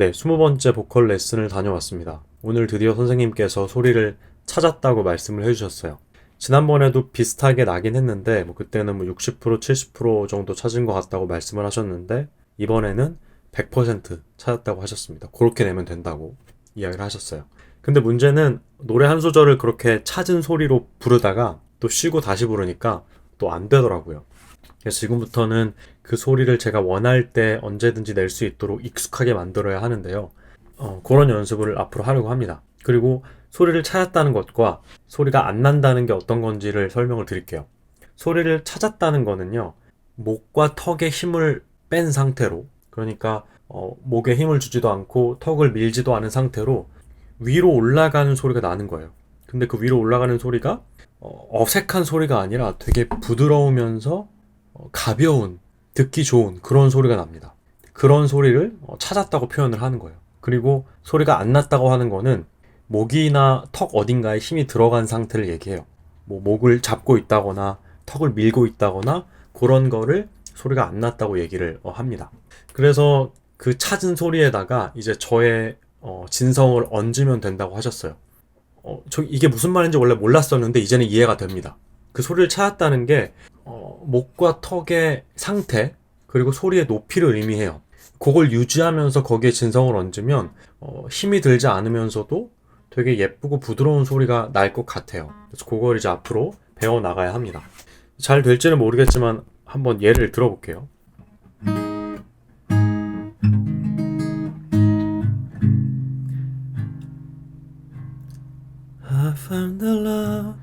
네, 20번째 보컬 레슨을 다녀왔습니다. 오늘 드디어 선생님께서 소리를 찾았다고 말씀을 해주셨어요. 지난번에도 비슷하게 나긴 했는데, 뭐 그때는 뭐 60%, 70% 정도 찾은 것 같다고 말씀을 하셨는데, 이번에는 100% 찾았다고 하셨습니다. 그렇게 내면 된다고 이야기를 하셨어요. 근데 문제는 노래 한 소절을 그렇게 찾은 소리로 부르다가 또 쉬고 다시 부르니까 또 안 되더라고요. 지금부터는 그 소리를 제가 원할 때 언제든지 낼 수 있도록 익숙하게 만들어야 하는데요. 어, 그런 연습을 앞으로 하려고 합니다. 그리고 소리를 찾았다는 것과 소리가 안 난다는 게 어떤 건지를 설명을 드릴게요. 소리를 찾았다는 거는요, 목과 턱에 힘을 뺀 상태로, 그러니까 어, 목에 힘을 주지도 않고 턱을 밀지도 않은 상태로 위로 올라가는 소리가 나는 거예요. 근데 그 위로 올라가는 소리가 어, 어색한 소리가 아니라 되게 부드러우면서 어, 가벼운, 듣기 좋은 그런 소리가 납니다. 그런 소리를 어, 찾았다고 표현을 하는 거예요. 그리고 소리가 안 났다고 하는 거는 목이나 턱 어딘가에 힘이 들어간 상태를 얘기해요. 뭐 목을 잡고 있다거나 턱을 밀고 있다거나 그런 거를 소리가 안 났다고 얘기를 어, 합니다. 그래서 그 찾은 소리에다가 이제 저의 어, 진성을 얹으면 된다고 하셨어요. 어, 저 이게 무슨 말인지 원래 몰랐었는데 이제는 이해가 됩니다. 그 소리를 찾았다는 게 어, 목과 턱의 상태 그리고 소리의 높이를 의미해요. 그걸 유지하면서 거기에 진성을 얹으면 어, 힘이 들지 않으면서도 되게 예쁘고 부드러운 소리가 날 것 같아요. 그래서 그걸 이제 앞으로 배워 나가야 합니다. 잘 될지는 모르겠지만 한번 예를 들어볼게요. I found the love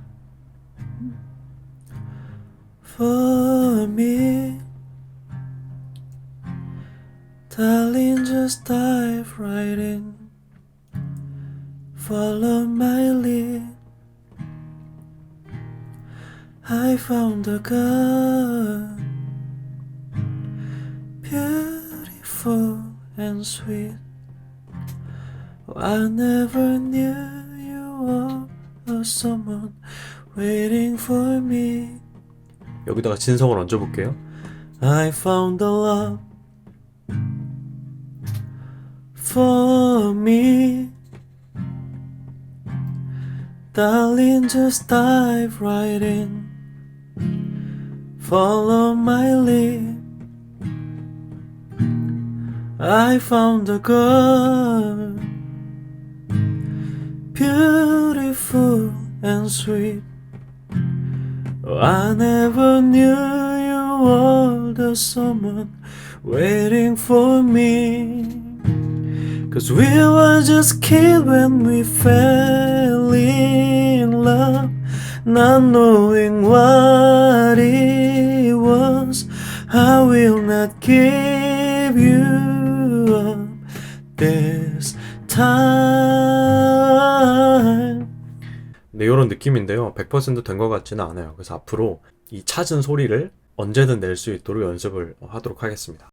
Darling, just dive right in. Follow my lead. I found a girl, beautiful and sweet. I never knew you were someone waiting for me. 여기다가 진성을 얹어볼게요. I found the love for me. Darling, just dive right in. Follow my lead. I found a girl, beautiful and sweet. Oh, I never knew you were the someone waiting for me. Cause we were just kids when we fell in love, not knowing what it was. I will not give you up this time. 네, 이런 느낌인데요. 100%된 것 같지는 않아요. 그래서 앞으로 이 찾은 소리를 언제든 낼 수 있도록 연습을 하도록 하겠습니다.